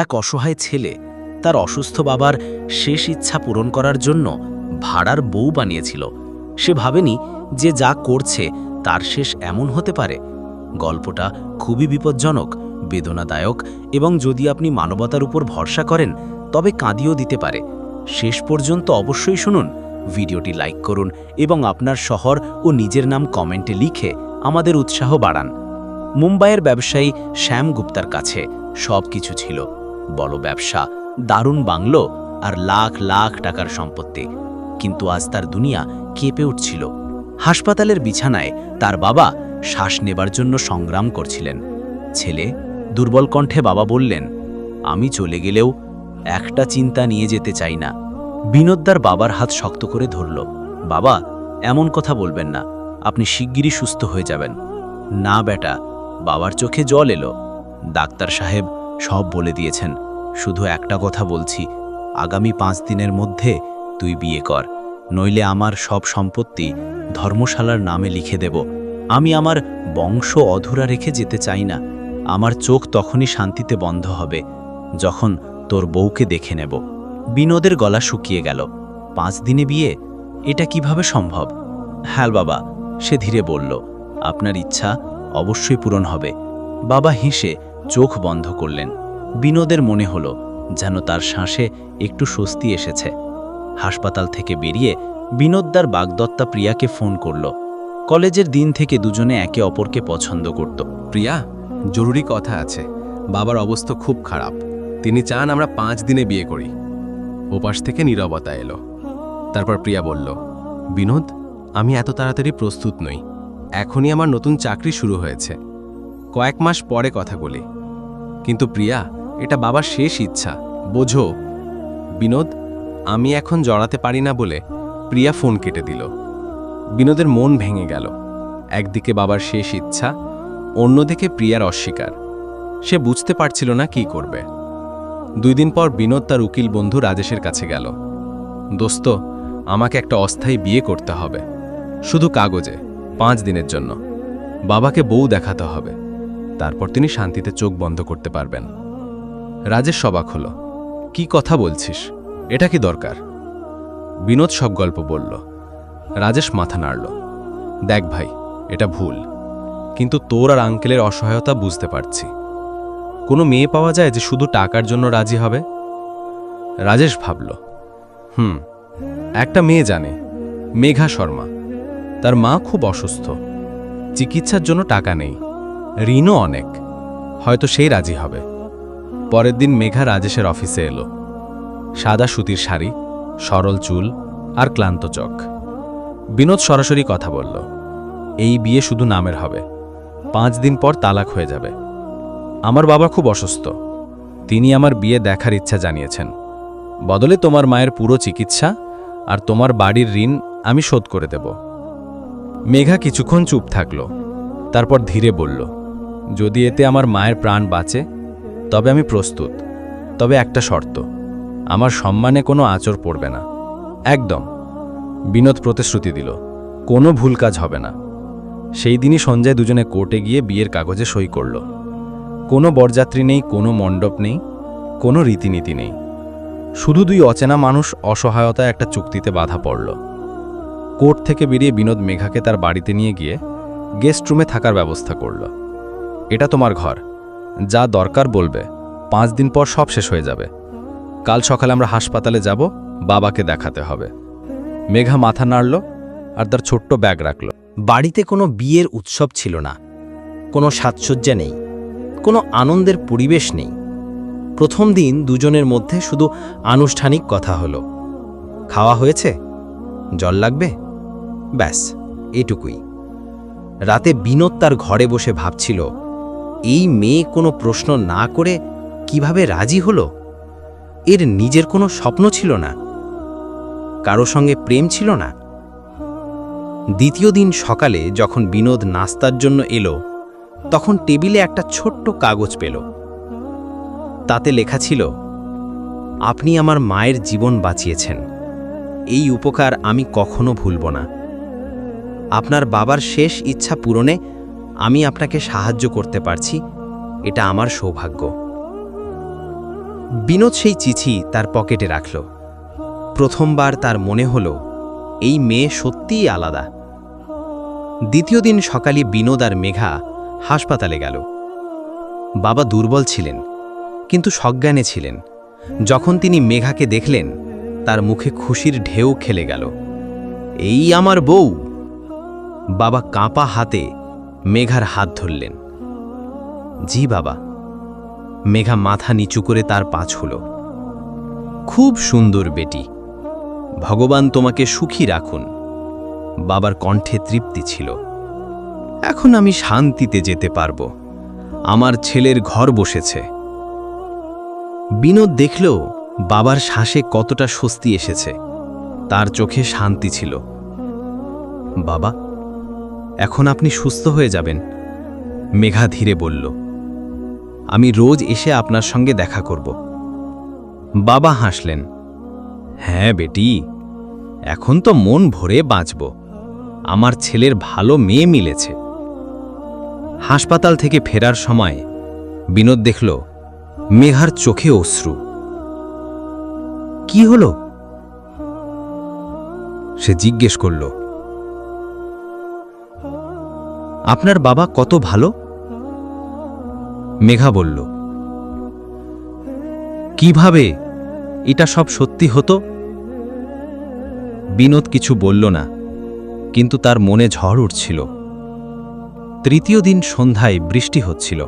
এক অসহায় ছেলে তার অসুস্থ বাবার শেষ ইচ্ছা পূরণ করার জন্য ভাড়ার বউ বানিয়েছিল। সে ভাবেনি যে যা করছে তার শেষ এমন হতে পারে। গল্পটা খুবই বিপজ্জনক, বেদনাদায়ক এবং যদি আপনি মানবতার উপর ভরসা করেন, তবে কাঁদিও দিতে পারে। শেষ পর্যন্ত অবশ্যই শুনুন, ভিডিওটি লাইক করুন এবং আপনার শহর ও নিজের নাম কমেন্টে লিখে আমাদের উৎসাহ বাড়ান। মুম্বাইয়ের ব্যবসায়ী শ্যাম গুপ্তার কাছে সব কিছু ছিল। বড় ব্যবসা, দারুণ বাংলো আর লাখ লাখ টাকার সম্পত্তি। কিন্তু আজ তার দুনিয়া কেঁপে উঠছিল। হাসপাতালের বিছানায় তার বাবা শ্বাস নেবার জন্য সংগ্রাম করছিলেন। ছেলে দুর্বল কণ্ঠে বাবা বললেন, আমি চলে গেলেও একটা চিন্তা নিয়ে যেতে চাই না। বিনোদদার বাবার হাত শক্ত করে ধরল, বাবা, এমন কথা বলবেন না, আপনি শিগগিরই সুস্থ হয়ে যাবেন। না বেটা, বাবার চোখে জল এলো। ডাক্তার সাহেব সব বলে দিয়েছেন। শুধু একটা কথা বলছি, আগামী পাঁচ দিনের মধ্যে তুই বিয়ে কর, নইলে আমার সব সম্পত্তি ধর্মশালার নামে লিখে দেব। আমি আমার বংশ অধুরা রেখে যেতে চাই না, আমার চোখ তখনই শান্তিতে বন্ধ হবে, যখন তোর বউকে দেখে নেব। বিনোদের গলা শুকিয়ে গেল। পাঁচ দিনে বিয়ে? এটা কীভাবে সম্ভব? হ্যাঁ বাবা, সে ধীরে বলল, আপনার ইচ্ছা অবশ্যই পূরণ হবে। বাবা হেসে চোখ বন্ধ করলেন। বিনোদের মনে হলো যেন তার শ্বাসে একটু স্বস্তি এসেছে। হাসপাতাল থেকে বেরিয়ে বিনোদদার বাগদত্তা প্রিয়াকে ফোন করল। কলেজের দিন থেকে দুজনে একে অপরকে পছন্দ করত। প্রিয়া, জরুরি কথা আছে। বাবার অবস্থা খুব খারাপ। তিনি চান আমরা পাঁচ দিনে বিয়ে করি। ওপাশ থেকে নীরবতা এলো। তারপর প্রিয়া বলল, বিনোদ, আমি এত তাড়াতাড়ি প্রস্তুত নই। এখনই আমার নতুন চাকরি শুরু হয়েছে। কয়েক মাস পরে কথা বলি। কিন্তু প্রিয়া, এটা বাবার শেষ ইচ্ছা। বোঝো, বিনোদ, আমি এখন জড়াতে পারি না বলে প্রিয়া ফোন কেটে দিল। বিনোদের মন ভেঙে গেল। একদিকে বাবার শেষ ইচ্ছা, অন্যদিকে প্রিয়ার অস্বীকার। সে বুঝতে পারছিল না কি করবে। দুই দিন পর বিনোদ তার উকিল বন্ধু রাজেশের কাছে গেল। দোস্ত, আমাকে একটা অস্থায়ী বিয়ে করতে হবে। শুধু কাগজে, পাঁচ দিনের জন্য। বাবাকে বউ দেখাতে হবে। তারপর তিনি শান্তিতে চোখ বন্ধ করতে পারবেন। রাজেশ সবাক হল। কি কথা বলছিস? এটা কি দরকার? বিনোদ সব গল্প বলল। রাজেশ মাথা নাড়ল। দেখ ভাই, এটা ভুল। কিন্তু তোর আর আঙ্কেলের অসহায়তা বুঝতে পারছি। কোনো মেয়ে পাওয়া যায় যে শুধু টাকার জন্য রাজি হবে? রাজেশ ভাবল। হুম, একটা মেয়ে জানে, মেঘা শর্মা। তার মা খুব অসুস্থ। চিকিৎসার জন্য টাকা নেই। ঋণও অনেক। হয়তো সেই রাজি হবে। পরের দিন মেঘা রাজেশের অফিসে এলো। সাদা সুতির শাড়ি, সরল চুল আর ক্লান্ত চোখ। বিনোদ সরাসরি কথা বলল, এই বিয়ে শুধু নামের হবে। পাঁচ দিন পর তালাক হয়ে যাবে। আমার বাবা খুব অসুস্থ। তিনি আমার বিয়ে দেখার ইচ্ছা জানিয়েছেন। বদলে তোমার মায়ের পুরো চিকিৎসা আর তোমার বাড়ির ঋণ আমি শোধ করে দেব। মেঘা কিছুক্ষণ চুপ থাকল, তারপর ধীরে বলল যদি এতে আমার মায়ের প্রাণ বাঁচে, তবে আমি প্রস্তুত। তবে একটা শর্ত, আমার সম্মানে কোনো আচর পড়বে না। একদম, বিনোদ প্রতিশ্রুতি দিল, কোনো ভুল কাজ হবে না। সেই দিনই সঞ্জয় দুজনে কোর্টে গিয়ে বিয়ের কাগজে সই করল। কোনো বরযাত্রী নেই, কোনো মণ্ডপ নেই, কোনো রীতিনীতি নেই। শুধু দুই অচেনা মানুষ অসহায়তায় একটা চুক্তিতে বাধা পড়ল। কোর্ট থেকে বেরিয়ে বিনোদ মেঘাকে তার বাড়িতে নিয়ে গিয়ে গেস্ট রুমে থাকার ব্যবস্থা করল। এটা তোমার ঘর। যা দরকার বলবে। পাঁচ দিন পর সব শেষ হয়ে যাবে। কাল সকালে আমরা হাসপাতালে যাব, বাবাকে দেখাতে হবে। মেঘা মাথা নাড়ল আর তার ছোট্ট ব্যাগ রাখল। বাড়িতে কোনো বিয়ের উৎসব ছিল না। কোনো সাজসজ্জা নেই। কোনো আনন্দের পরিবেশ নেই। প্রথম দিন দুজনের মধ্যে শুধু আনুষ্ঠানিক কথা হলো। খাওয়া হয়েছে? জল লাগবে? ব্যাস, এটুকুই। রাতে বিনোদ তার ঘরে বসে ভাবছিল এই মেয়ে কোনো প্রশ্ন না করে কীভাবে রাজি হলো? এর নিজের কোনো স্বপ্ন ছিল না। কারও সঙ্গে প্রেম ছিল না। দ্বিতীয় দিন সকালে যখন বিনোদ নাস্তার জন্য এলো, তখন টেবিলে একটা ছোট্ট কাগজ পেল। তাতে লেখা ছিল, আপনি আমার মায়ের জীবন বাঁচিয়েছেন। এই উপকার আমি কখনো ভুলব না। আপনার বাবার শেষ ইচ্ছা পূরণে আমি আপনাকে সাহায্য করতে পারছি। এটা আমার সৌভাগ্য। বিনোদ সেই চিঠি তার পকেটে রাখল। প্রথমবার তার মনে হল, এই মেয়ে সত্যিই আলাদা। দ্বিতীয় দিন সকালে বিনোদ আর মেঘা হাসপাতালে গেল। বাবা দুর্বল ছিলেন, কিন্তু সজ্ঞানে ছিলেন। যখন তিনি মেঘাকে দেখলেন, তার মুখে খুশির ঢেউ খেলে গেল। এই আমার বউ! বাবা কাঁপা হাতে মেঘার হাত ধরলেন। জি বাবা। মেঘা মাথা নিচু করে তার পা ছুল। খুব সুন্দর বেটি। ভগবান তোমাকে সুখী রাখুন। বাবার কণ্ঠে তৃপ্তি ছিল। এখন আমি শান্তিতে যেতে পারব। আমার ছেলের ঘর বসেছে। বিনোদ দেখল বাবার শ্বাসে কতটা স্বস্তি এসেছে। তার চোখে শান্তি ছিল। বাবা এখন আপনি সুস্থ হয়ে যাবেন। মেঘা ধীরে বলল, আমি রোজ এসে আপনার সঙ্গে দেখা করব। বাবা হাসলেন হ্যাঁ বেটি, এখন তো মন ভরে বাঁচব। আমার ছেলের ভালো মেয়ে মিলেছে। হাসপাতাল থেকে ফেরার সময় বিনোদ দেখল, মেঘার চোখে অশ্রু। কি হলো? সে জিজ্ঞেস করল আপনার বাবা কত ভালো? মেঘা বলল, কীভাবে এটা সব সত্যি হতো? বিনোদ কিছু বলল না, কিন্তু তার মনে ঝড় উঠছিল। তৃতীয় দিন সন্ধ্যায় বৃষ্টি হচ্ছিল।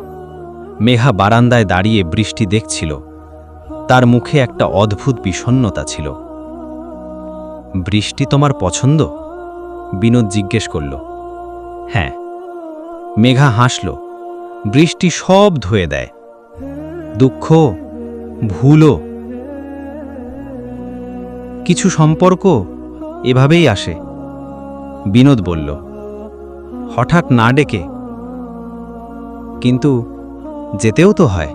মেঘা বারান্দায় দাঁড়িয়ে বৃষ্টি দেখছিল। তার মুখে একটা অদ্ভুত বিষণ্নতা ছিল। বৃষ্টি তোমার পছন্দ? বিনোদ জিজ্ঞেস করল। হ্যাঁ। মেঘা হাসল। বৃষ্টি সব ধুয়ে দেয়। দুঃখ, ভুলও। কিছু সম্পর্ক এভাবেই আসে। বিনোদ বলল, হঠাৎ না ডেকে। কিন্তু যেতেও তো হয়।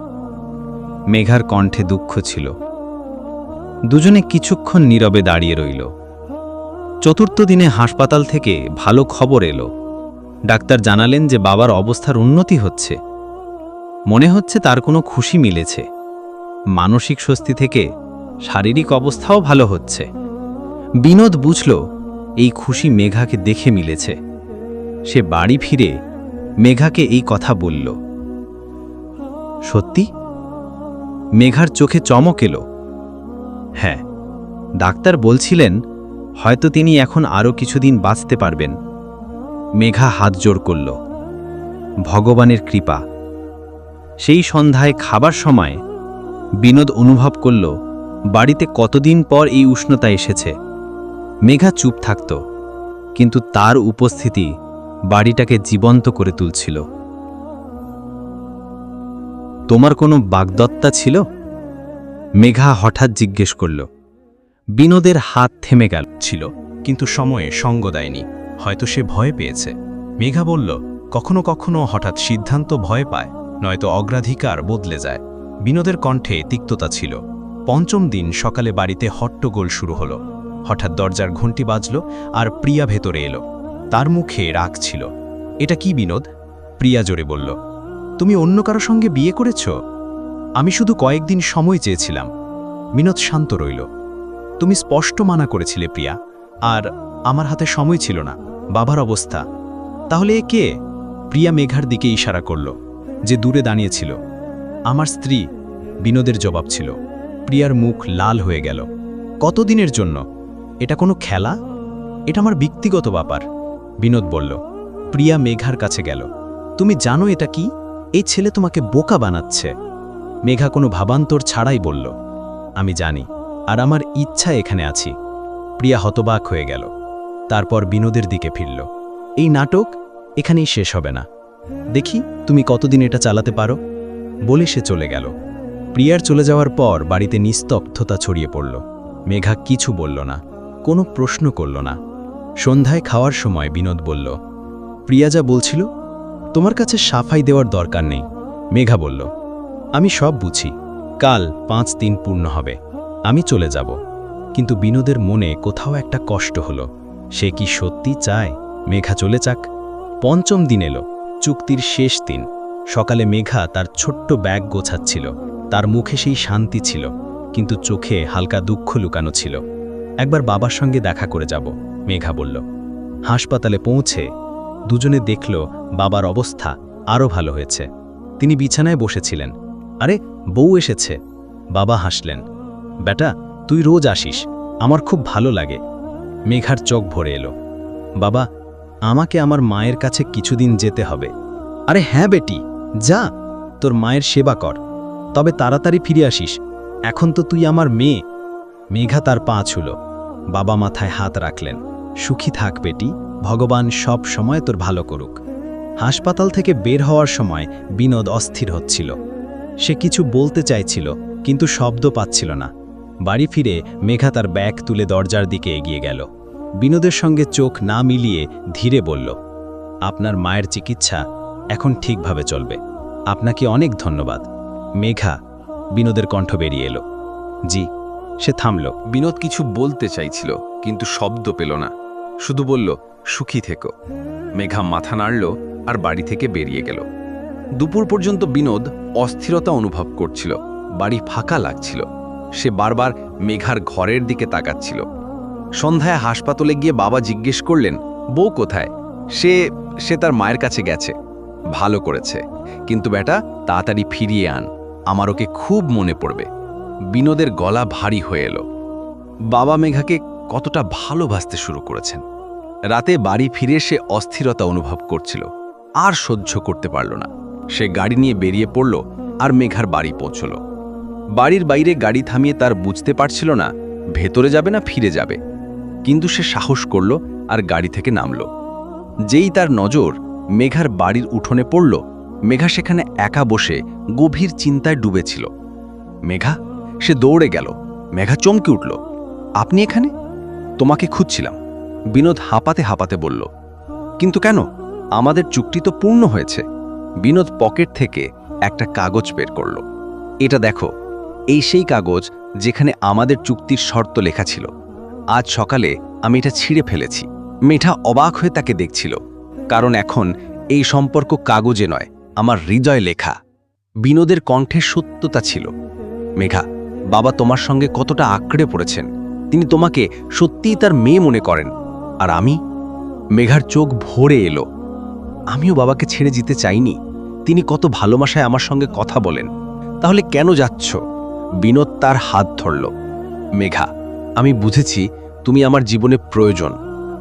মেঘার কণ্ঠে দুঃখ ছিল। দুজনে কিছুক্ষণ নীরবে দাঁড়িয়ে রইল। চতুর্থ দিনে হাসপাতাল থেকে ভালো খবর এলো। ডাক্তার জানালেন যে বাবার অবস্থার উন্নতি হচ্ছে। মনে হচ্ছে তার কোনো খুশি মিলেছে। মানসিক স্বস্তি থেকে শারীরিক অবস্থাও ভালো হচ্ছে। বিনোদ বুঝল, এই খুশি মেঘাকে দেখে মিলেছে। সে বাড়ি ফিরে মেঘাকে এই কথা বলল। সত্যি? মেঘার চোখে চমক এলো। হ্যাঁ ডাক্তার বলছিলেন, হয়তো তিনি এখন আরও কিছুদিন বাঁচতে পারবেন। মেঘা হাত জোড় করল। ভগবানের কৃপা। সেই সন্ধ্যায় খাবার সময় বিনোদ অনুভব করল, বাড়িতে কতদিন পর এই উষ্ণতা এসেছে। মেঘা চুপ থাকত, কিন্তু তার উপস্থিতি বাড়িটাকে জীবন্ত করে তুলছিল। তোমার কোনো বাগদত্তা ছিল? মেঘা হঠাৎ জিজ্ঞেস করল। বিনোদের হাত থেমে গেল ছিল কিন্তু সময়ে সঙ্গ দেয়নি। হয়তো সে ভয় পেয়েছে। মেঘা বলল, কখনো কখনো হঠাৎ সিদ্ধান্ত ভয় পায়, নয়তো অগ্রাধিকার বদলে যায়। বিনোদের কণ্ঠে তিক্ততা ছিল। পঞ্চম দিন সকালে বাড়িতে হট্টগোল শুরু হলো। হঠাৎ দরজার ঘণ্টি বাজল আর প্রিয়া ভেতরে এলো। তার মুখে রাগ ছিল। এটা কি বিনোদ? প্রিয়া জোরে বলল, তুমি অন্য কারও সঙ্গে বিয়ে করেছ? আমি শুধু কয়েকদিন সময় চেয়েছিলাম। বিনোদ শান্ত রইল। তুমি স্পষ্ট মানা করেছিলে প্রিয়া, আর আমার হাতে সময় ছিল না। বাবার অবস্থা। তাহলে এ কে? প্রিয়া মেঘার দিকে ইশারা করল, যে দূরে দাঁড়িয়েছিল। আমার স্ত্রী, বিনোদের জবাব ছিল। প্রিয়ার মুখ লাল হয়ে গেল। কতদিনের জন্য? এটা কোনো খেলা? এটা আমার ব্যক্তিগত ব্যাপার। বিনোদ বলল, প্রিয়া মেঘার কাছে গেল। তুমি জানো এটা কি? এই ছেলে তোমাকে বোকা বানাচ্ছে। মেঘা কোনো ভাবান্তর ছাড়াই বলল, আমি জানি, আর আমার ইচ্ছা এখানে আছি। প্রিয়া হতবাক হয়ে গেল। তারপর বিনোদের দিকে ফিরল। এই নাটক এখানেই শেষ হবে না। দেখি তুমি কতদিন এটা চালাতে পারো? বলে সে চলে গেল। প্রিয়ার চলে যাওয়ার পর বাড়িতে নিস্তব্ধতা ছড়িয়ে পড়ল। মেঘা কিছু বলল না, কোনো প্রশ্ন করল না। সন্ধ্যায় খাওয়ার সময় বিনোদ বলল, প্রিয়া যা বলছিল, তোমার কাছে সাফাই দেওয়ার দরকার নেই। মেঘা বলল, আমি সব বুঝি। কাল পাঁচ দিন পূর্ণ হবে। আমি চলে যাব। কিন্তু বিনোদের মনে কোথাও একটা কষ্ট হলো। সে কি সত্যি চায়? মেঘা চলে যাক। পঞ্চম দিন এলো, চুক্তির শেষ দিন। সকালে মেঘা তার ছোট্ট ব্যাগ গোছাচ্ছিল। তার মুখে সেই শান্তি ছিল, কিন্তু চোখে হালকা দুঃখ লুকানো ছিল। একবার বাবার সঙ্গে দেখা করে যাব, মেঘা বলল। হাসপাতালে পৌঁছে, দুজনে দেখল বাবার অবস্থা আরও ভালো হয়েছে। তিনি বিছানায় বসেছিলেন। আরে, বউ এসেছে। বাবা হাসলেন। বেটা, তুই রোজ আসিস, আমার খুব ভালো লাগে। মেঘার চোখ ভরে এলো। বাবা, আমাকে আমার মায়ের কাছে কিছুদিন যেতে হবে। আরে হ্যাঁ বেটি, যা, তোর মায়ের সেবা কর। তবে তাড়াতাড়ি ফিরে আসিস। এখন তো তুই আমার মেয়ে। মেঘা তার পা ছুল। বাবা মাথায় হাত রাখলেন। সুখী থাক বেটি, ভগবান সব সময় তোর ভালো করুক। হাসপাতাল থেকে বের হওয়ার সময় বিনোদ অস্থির হচ্ছিল। সে কিছু বলতে চাইছিল, কিন্তু শব্দ পাচ্ছিল না। বাড়ি ফিরে মেঘা তার ব্যাগ তুলে দরজার দিকে এগিয়ে গেল। বিনোদের সঙ্গে চোখ না মিলিয়ে ধীরে বলল, আপনার মায়ের চিকিৎসা এখন ঠিকভাবে চলবে। আপনাকে অনেক ধন্যবাদ। মেঘা বিনোদের কণ্ঠ বেরিয়ে এলো। জি, সে থামল। বিনোদ কিছু বলতে চাইছিল, কিন্তু শব্দ পেল না। শুধু বলল, সুখী থেকো। মেঘা মাথা নাড়ল আর বাড়ি থেকে বেরিয়ে গেল। দুপুর পর্যন্ত বিনোদ অস্থিরতা অনুভব করছিল, বাড়ি ফাঁকা লাগছিল। সে বারবার মেঘার ঘরের দিকে তাকাচ্ছিল। সন্ধ্যায় হাসপাতালে গিয়ে বাবা জিজ্ঞেস করলেন, বউ কোথায়? সে সে তার মায়ের কাছে গেছে। ভালো করেছে। কিন্তু বেটা, তাড়াতাড়ি ফিরিয়ে আন। আমার ওকে খুব মনে পড়বে। বিনোদের গলা ভারী হয়ে এলো। বাবা মেঘাকে কতটা ভালোবাসতে শুরু করেছেন। রাতে বাড়ি ফিরে সে অস্থিরতা অনুভব করছিল। আর সহ্য করতে পারল না। সে গাড়ি নিয়ে বেরিয়ে পড়ল আর মেঘার বাড়ি পৌঁছল। বাড়ির বাইরে গাড়ি থামিয়ে তার বুঝতে পারছিল না, ভেতরে যাবে না ফিরে যাবে। কিন্তু সে সাহস করল আর গাড়ি থেকে নামল। যেই তার নজর মেঘার বাড়ির উঠোনে পড়ল, মেঘা সেখানে একা বসে গভীর চিন্তায় ডুবেছিল। মেঘা, সে দৌড়ে গেল। মেঘা চমকে উঠল। আপনি এখানে? তোমাকে খুঁজছিলাম। বিনোদ হাঁপাতে হাঁপাতে বলল। কিন্তু কেন? আমাদের চুক্তি তো পূর্ণ হয়েছে। বিনোদ পকেট থেকে একটা কাগজ বের করল। এটা দেখো। এই সেই কাগজ যেখানে আমাদের চুক্তির শর্ত লেখা ছিল। আজ সকালে আমি এটা ছিঁড়ে ফেলেছি। মেঠা অবাক হয়ে তাকে দেখছিল। কারণ এখন এই সম্পর্ক কাগজে নয়, আমার হৃদয় লেখা। বিনোদের কণ্ঠে সত্যতা ছিল। মেঘা, বাবা তোমার সঙ্গে কতটা আঁকড়ে পড়েছেন। তিনি তোমাকে সত্যিই তার মেয়ে মনে করেন। আর আমি? মেঘার চোখ ভরে এলো। আমিও বাবাকে ছেড়ে যেতে চাইনি। তিনি কত ভালোবাসায় আমার সঙ্গে কথা বলেন। তাহলে কেন যাচ্ছ? বিনোদ তার হাত ধরল। মেঘা, আমি বুঝেছি তুমি আমার জীবনে প্রয়োজন।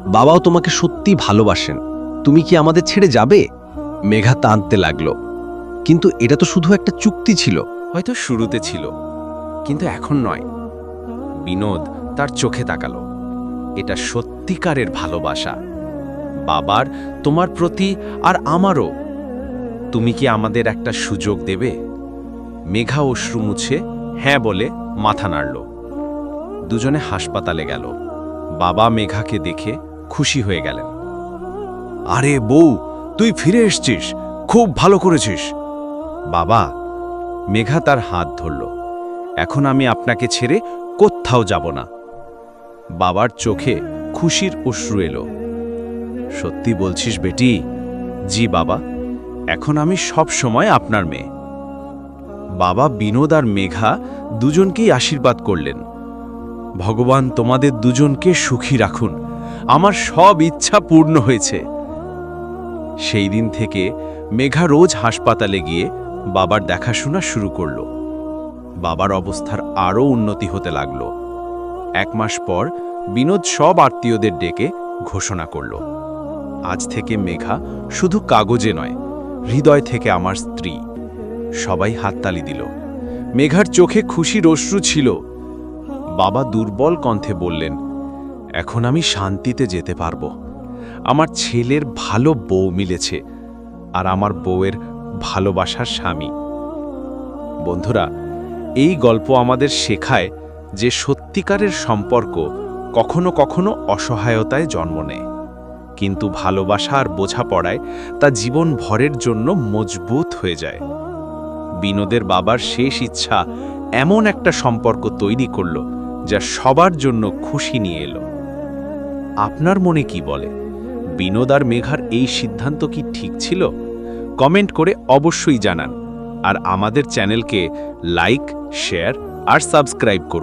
বাবাও তোমাকে সত্যি ভালোবাসেন। তুমি কি আমাদের ছেড়ে যাবে? মেঘা টানতে লাগল। কিন্তু এটা তো শুধু একটা চুক্তি ছিল। হয়তো শুরুতে ছিল। কিন্তু এখন নয়। বিনোদ তার চোখে তাকালো। এটা সত্যিকারের ভালোবাসা। বাবার, তোমার প্রতি আর আমারও। তুমি কি আমাদের একটা সুযোগ দেবে? মেঘা অশ্রু মুছে হ্যাঁ বলে মাথা নাড়ল। দুজনে হাসপাতালে গেল। বাবা মেঘাকে দেখে খুশি হয়ে গেলেন। আরে বউ, তুই ফিরে এসছিস, খুব ভালো করেছিস। বাবা, মেঘা তার হাত ধরল। এখন আমি আপনাকে ছেড়ে কোত্থাও যাব না। বাবার চোখে খুশির অশ্রু এলো। সত্যি বলছিস বেটি? জি বাবা, এখন আমি সব সময় আপনার মেয়ে। বাবা বিনোদ আর মেঘা দুজনকেই আশীর্বাদ করলেন। ভগবান তোমাদের দুজনকে সুখী রাখুন। আমার সব ইচ্ছা পূর্ণ হয়েছে। সেই দিন থেকে মেঘা রোজ হাসপাতালে গিয়ে বাবার দেখাশোনা শুরু করল। বাবার অবস্থার আরও উন্নতি হতে লাগল। এক মাস পর বিনোদ সব আত্মীয়দের ডেকে ঘোষণা করল। আজ থেকে মেঘা শুধু কাগজে নয়, হৃদয় থেকে আমার স্ত্রী। সবাই হাততালি দিল। মেঘার চোখে খুশির অশ্রু ছিল। বাবা দুর্বল কণ্ঠে বললেন, এখন আমি শান্তিতে যেতে পারব। আমার ছেলের ভালো বউ মিলেছে আর আমার বউয়ের ভালোবাসার স্বামী। বন্ধুরা, এই গল্প আমাদের শেখায় যে সত্যিকারের সম্পর্ক কখনো কখনো অসহায়তায় জন্ম নেয়। কিন্তু ভালোবাসা আর বোঝাপড়ায় তা জীবন ভরের জন্য মজবুত হয়ে যায়। বিনোদের বাবার শেষ ইচ্ছা এমন একটা সম্পর্ক তৈরি করল যা সবার জন্য খুশি নিয়ে এলো। আপনার মনে কি বলে? বিনোদ আর মেঘার এই সিদ্ধান্ত কি ঠিক ছিল? কমেন্ট করে অবশ্যই জানান। আর আমাদের চ্যানেলকে লাইক, শেয়ার আর সাবস্ক্রাইব করুন।